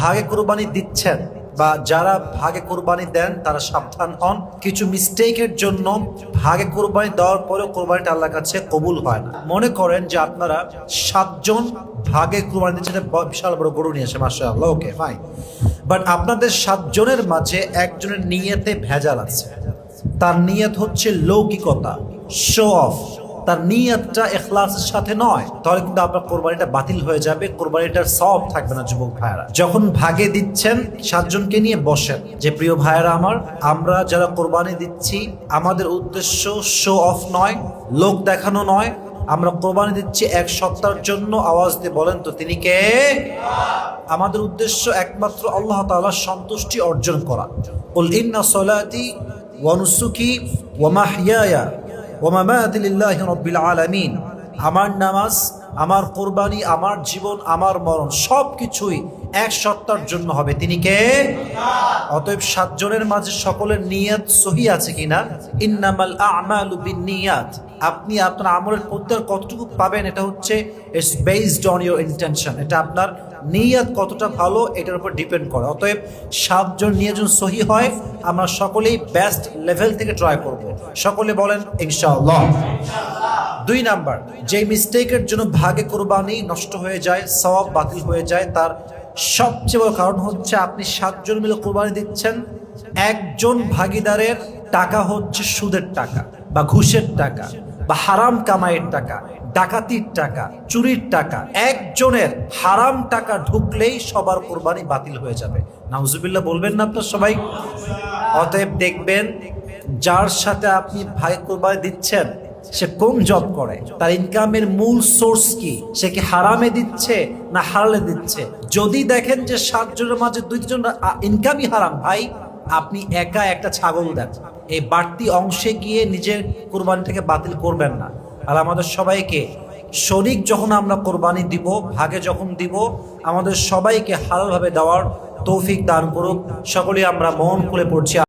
ভাগে কোরবানি দিচ্ছেন বা যারা ভাগে কোরবানি দেন, তারা সাবধান হন। কিছু মিস্টেকের জন্য ভাগে কোরবানি দেওয়ার পরেও কোরবানিটা আল্লাহর কাছে কবুল হয় না। মনে করেন যে আপনারা সাতজন ভাগে কোরবানি দিচ্ছেন বিশাল বড় গরু নিয়ে এসে মাসা আল্লাহ ওকে ফাইন বাট আপনাদের সাতজনের মাঝে একজনের নিয়তে ভেজাল আছে। তার নিয়ত হচ্ছে লৌকিকতা শো অফ তার নিয়তটা এখলাসের সাথে নয়। তাহলে কিন্তু আপনার কোরবানিটা বাতিল হয়ে যাবে, কোরবানিটার সব থাকবে না যুবক ভাইয়েরা। যখন ভাগে দিচ্ছেন, সাতজনকে নিয়ে বসেন যে, প্রিয় ভাইয়েরা আমার, আমরা যারা কোরবানি দিচ্ছি, আমাদের উদ্দেশ্য শো অফ নয়, লোক দেখানো নয়। আমরা কোরবানি দিচ্ছি এক সপ্তাহের জন্য। আওয়াজ দিয়ে বলেন, তো তিনি কে? আমাদের উদ্দেশ্য একমাত্র আল্লাহ তাআলার সন্তুষ্টি অর্জন করা। কুল ইন্না সলাতি ওয়া নুসুকি ওয়া আমার নামাজ, আমার কোরবানি, আমার জীবন, আমার মরণ সব কিছুই এক সত্তার জন্য হবে। তিনি কে? অতএব সাতজনের মাঝে সকলের নিয়ত সহি আছে কিনা? ইন্নামাল আমালু বিন্নিয়াত আপনি আপনার আমলের প্রত্যেক কতটুকু পাবেন? এটা হচ্ছে it's based on your intention এটা আপনার নিয়ত কতটা ভালো এটার উপর ডিপেন্ড করে। অতএব সাতজন নিয়ে নিয়োজন সহি হয়, আমরা সকলেই বেস্ট লেভেল থেকে ট্রাই করব। সকলে বলেন, ইনশাআল্লাহ। দুই নাম্বার, যে মিস্টেকের জন্য ভাগে কোরবানি নষ্ট হয়ে যায়, সওয়াব বাতিল হয়ে যায়, তার সবচেয়ে বড় কারণ হচ্ছে আপনি সাতজন মিলে কোরবানি দিচ্ছেন, একজন ভাগিদারের টাকা হচ্ছে সুদের টাকা বা ঘুষের টাকা। বা হারাম কামাইয়ের টাকা, ডাকাতির টাকা, চুরির টাকা, একজনের হারাম টাকা ঢুকলেই সবার কোরবানি বাতিল হয়ে যাবে। নাউজুবিল্লাহ, বলবেন না আপনার সবাই? অতএব দেখবেন, যার সাথে আপনি ভাই কোরবানি দিচ্ছেন, সে কোন জব করে? তার ইনকামের মূল সোর্স কি? সে কি হারামে দিচ্ছে না হারালে দিচ্ছে? যদি দেখেন যে সাতজনের মাঝে দুইজন ইনকামই হারাম, ভাই, আপনি একা একটা ছাগল দেন। এই বাড়তি অংশে গিয়ে নিজের কোরবানিটাকে বাতিল করবেন না। আর আমাদের সবাইকে শরিক যখন আমরা কোরবানি দিব, ভাগে যখন দিব, আমাদের সবাইকে হালভাবে দেওয়ার তৌফিক দান করুক। সকলেই আমরা মন খুলে পড়ছি।